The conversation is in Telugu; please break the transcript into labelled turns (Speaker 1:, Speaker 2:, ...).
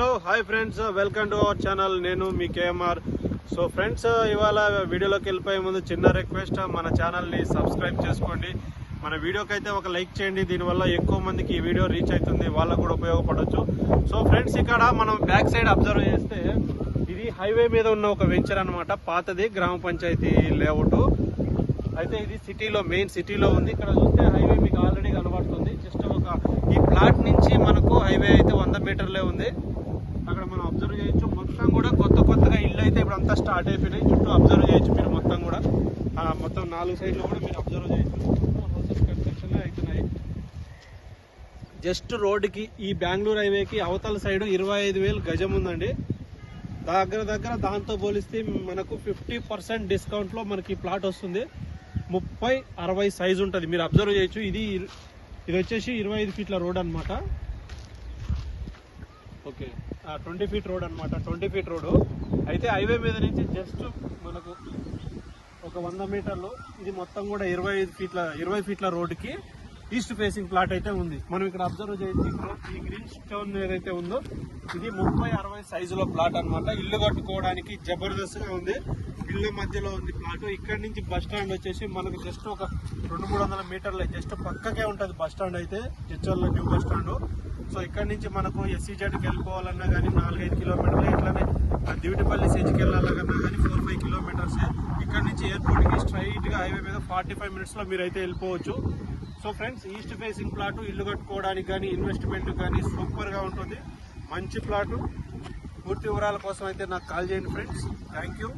Speaker 1: Hello hi friends welcome to our channel. నేను మీ కేఎంఆర్. సో ఫ్రెండ్స్ ఇవాళ వీడియోలోకి వెళ్ళిపోయే ముందు చిన్న రిక్వెస్ట్ మన ఛానల్ని సబ్స్క్రైబ్ చేసుకోండి. మన వీడియోకి అయితే ఒక లైక్ చేయండి దీనివల్ల ఎక్కువ మందికి ఈ వీడియో రీచ్ అవుతుంది వాళ్ళకు కూడా ఉపయోగపడవచ్చు సో ఫ్రెండ్స్ ఇక్కడ మనం బ్యాక్ సైడ్ అబ్జర్వ్ చేస్తే ఇది హైవే మీద ఉన్న ఒక వెంచర్ అనమాట పాతది గ్రామ పంచాయతీ లేఅవుట్. అయితే ఇది సిటీలో మెయిన్ సిటీలో ఉంది. ఇక్కడ చూస్తే హైవే మీకు ఆల్రెడీ కనబడుతుంది. జస్ట్ ఒక ఈ ప్లాట్ నుంచి మనకు హైవే అయితే వంద మీటర్లే ఉంది అక్కడ మనం అబ్జర్వ్ చేయొచ్చు మొత్తం కూడా కొత్త కొత్తగా ఇల్లు అయితే ఇప్పుడు అంతా స్టార్ట్ అయిపోయినాయి. చుట్టూ అబ్జర్వ్ చేయొచ్చు మీరు మొత్తం కూడా. ఆ, మొత్తం నాలుగు సైడ్లో కూడా మీరు అబ్జర్వ్ చేయొచ్చు. హౌసెస్ కన్స్ట్రక్షన్ అవుతున్నాయి జస్ట్ రోడ్డుకి ఈ బెంగళూరు హైవేకి అవతల సైడ్ ఇరవై ఐదు వేలు గజం ఉందండి. దగ్గర దగ్గర దాంతో పోలిస్తే మనకు ఫిఫ్టీ పర్సెంట్ డిస్కౌంట్లో మనకి ప్లాట్ వస్తుంది. ముప్పై అరవై సైజు ఉంటుంది. మీరు అబ్జర్వ్ చేయొచ్చు. ఇది ఇది వచ్చేసి ఇరవై ఐదు ఫీట్ల రోడ్ అనమాట ఓకే. ట్వంటీ ఫీట్ రోడ్ అనమాట ట్వంటీ ఫీట్ రోడ్. అయితే హైవే మీద నుంచి జస్ట్ మనకు ఒక వంద మీటర్లు. ఇది మొత్తం కూడా ఇరవై ఐదు ఫీట్ల ఇరవై ఫీట్ల రోడ్డుకి ఈస్ట్ ఫేసింగ్ ప్లాట్ అయితే ఉంది. మనం ఇక్కడ అబ్జర్వ్ చేయొచ్చు ఇక్కడ ఈ గ్రీన్ స్టోన్ ఏదైతే ఉందో ఇది ముప్పై అరవై సైజులో ప్లాట్ అన్నమాట. ఇల్లు కట్టుకోవడానికి జబర్దస్త్గా ఉంది. ఇళ్ళ మధ్యలో ఉంది ప్లాట్. ఇక్కడ నుంచి బస్ స్టాండ్ వచ్చేసి మనకు జస్ట్ ఒక రెండు మూడు వందల మీటర్లు. జస్ట్ పక్కకే ఉంటుంది బస్ స్టాండ్ అయితే Chicholla new bus stand. So ఇక్కడ నుంచి మనకు ఎస్సీజెడ్కి వెళ్ళిపోవాలన్నా కానీ నాలుగైదు కిలోమీటర్లు ఇట్లానే దివిటిపల్లి సెజ్కి వెళ్ళాలన్నా కానీ ఫోర్ ఫైవ్ కిలోమీటర్స్. ఇక్కడ నుంచి ఎయిర్పోర్ట్కి స్ట్రైట్గా హైవే మీద ఫార్టీ ఫైవ్ మినిట్స్లో మీరు అయితే వెళ్ళిపోవచ్చు. So friends east facing plot ఇల్లు కట్టుకోవడానికి కానీ ఇన్వెస్ట్మెంట్ కానీ సూపర్గా ఉంటుంది. మంచి ప్లాటు. పూర్తి వివరాల కోసం అయితే నాకు కాల్ చేయండి ఫ్రెండ్స్. Thank you